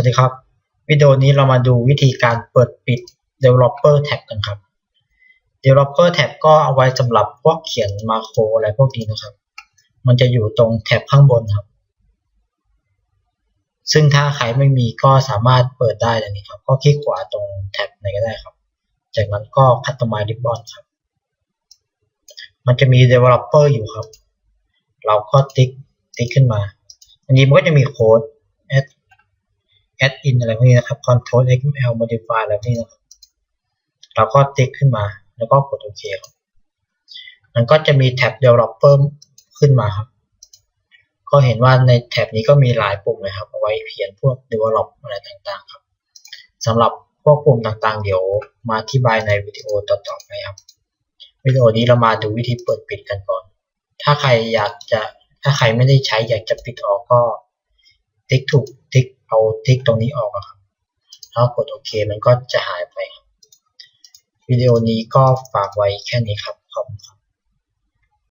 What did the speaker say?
วัสดีครับ วิดีโอนี้เรามาดูวิธีการเปิดปิด developer tab กันครับ developer tab ก็เอาไว้สำหรับพวกเขียนมาโครอะไรพวกนี้นะครับ มันจะอยู่ตรงแท็บข้างบนครับ ซึ่งถ้าใครไม่มีก็สามารถเปิดได้เลยนี่ครับ ก็คลิกขวาตรงแท็บไหนก็ได้ครับ จากนั้นก็ customize ribbon ครับ มันจะมี developer อยู่ครับ เราก็ติ๊กติ๊กขึ้นมา อันนี้มันก็จะมีโค้ด add in อะไรพวกนี้นะครับ control xml modify อะไรพวกนี้นะครับเราก็ติ๊กขึ้นมา แล้วก็กดโอเคครับมันก็จะมีแท็บ developer ขึ้นมาครับ ก็เห็นว่าในแท็บนี้ก็มีหลายปุ่มเลยครับเอาไว้เขียนพวก develop อะไรต่างๆครับสำหรับพวกปุ่มต่างๆ เดี๋ยวมาอธิบายในวิดีโอต่อๆไปครับวิดีโอนี้เรามาดูวิธีเปิดปิดกันก่อน ถ้าใครอยากจะถ้าใครไม่ได้ใช้อยากจะปิดออกก็ติ๊กถูก เอาทิกตรงนี้ออกอะครับแล้วกดโอเคมันก็จะหายไปครับวิดีโอนี้ก็ฝากไว้แค่นี้ครับขอบคุณครับ